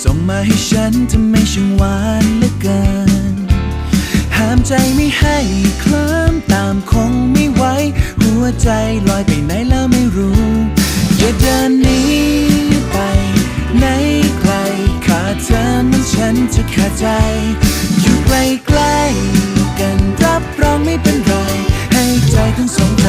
ส่งมาให้ฉันทำไมช่างหวานเหลือเกิน ห้ามใจไม่ให้เคลิ้มตามคงไม่ไหว หัวใจลอยไปไหนแล้วไม่รู้ อย่าเดินหนีไปไหนไกลขาดเธอมันฉันจะขาดใจ อยู่ใกล้ๆกันรับรองไม่เป็นไร ให้ใจทั้งสองใจ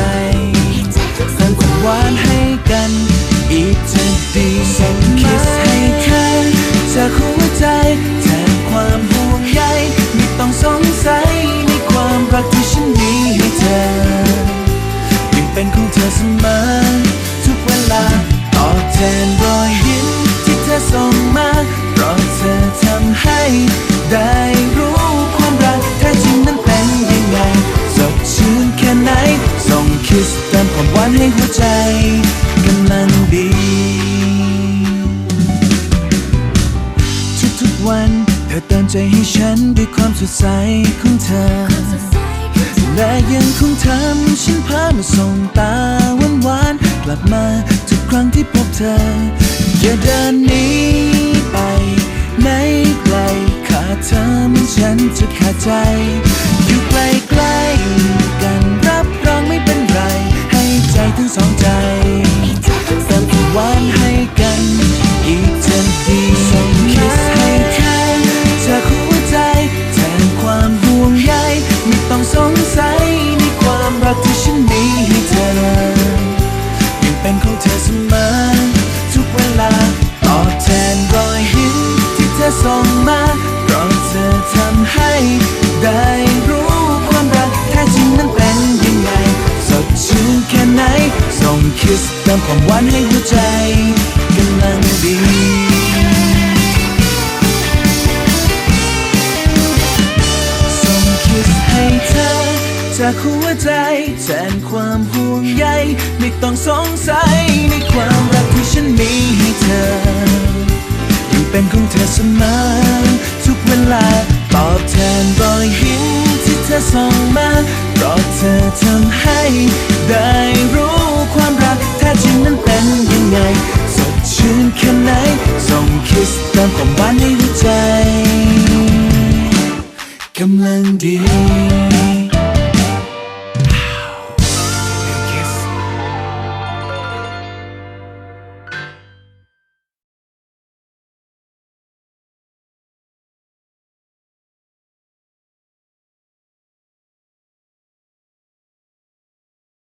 ทนรอยยิ้มที่เธอส่งมาเพราะเธอทำให้ได้รู้ความรักแท้จริงนั้นเป็นยังไง สดชื่นแค่ไหน ส่งคิสเติมความหวานให้หัวใจกำลังดี ทุกๆวัน เธอเติมใจให้ฉันด้วยความสดใสของเธอ ครั้งที่พบเธอ อย่าเดินหนีไปไหนไกลขาดเธอเหมันฉันจะขาดใจ อยู่ใกล้ๆกันรับรองไม่เป็นไร ให้ใจทั้งสองใจ มอทุกเวลา ตอบแทนรอยยิ้มที่เธอส่งมาเพราะเธอทำให้ได้รู้ความรักแท้จริงนั้นเป็นยังไง สดชื่นแค่ไหน ส่งคิสเติมความหวานให้หัวใจกำลังดี จากหัวใจแทนความห่วงใยไม่ต้องสงสัยในความรักที่ฉันมีให้เธอ ยังเป็นของเธอเสมอทุกเวลาตอบแทนรอยยิ้มที่เธอส่งมาเพราะเธอทำให้ได้รู้ความรักแท้จริงนั้นเป็นยังไงสดชื่นแค่ไหนส่งคิสตามความหวานในหัวใจกำลังดี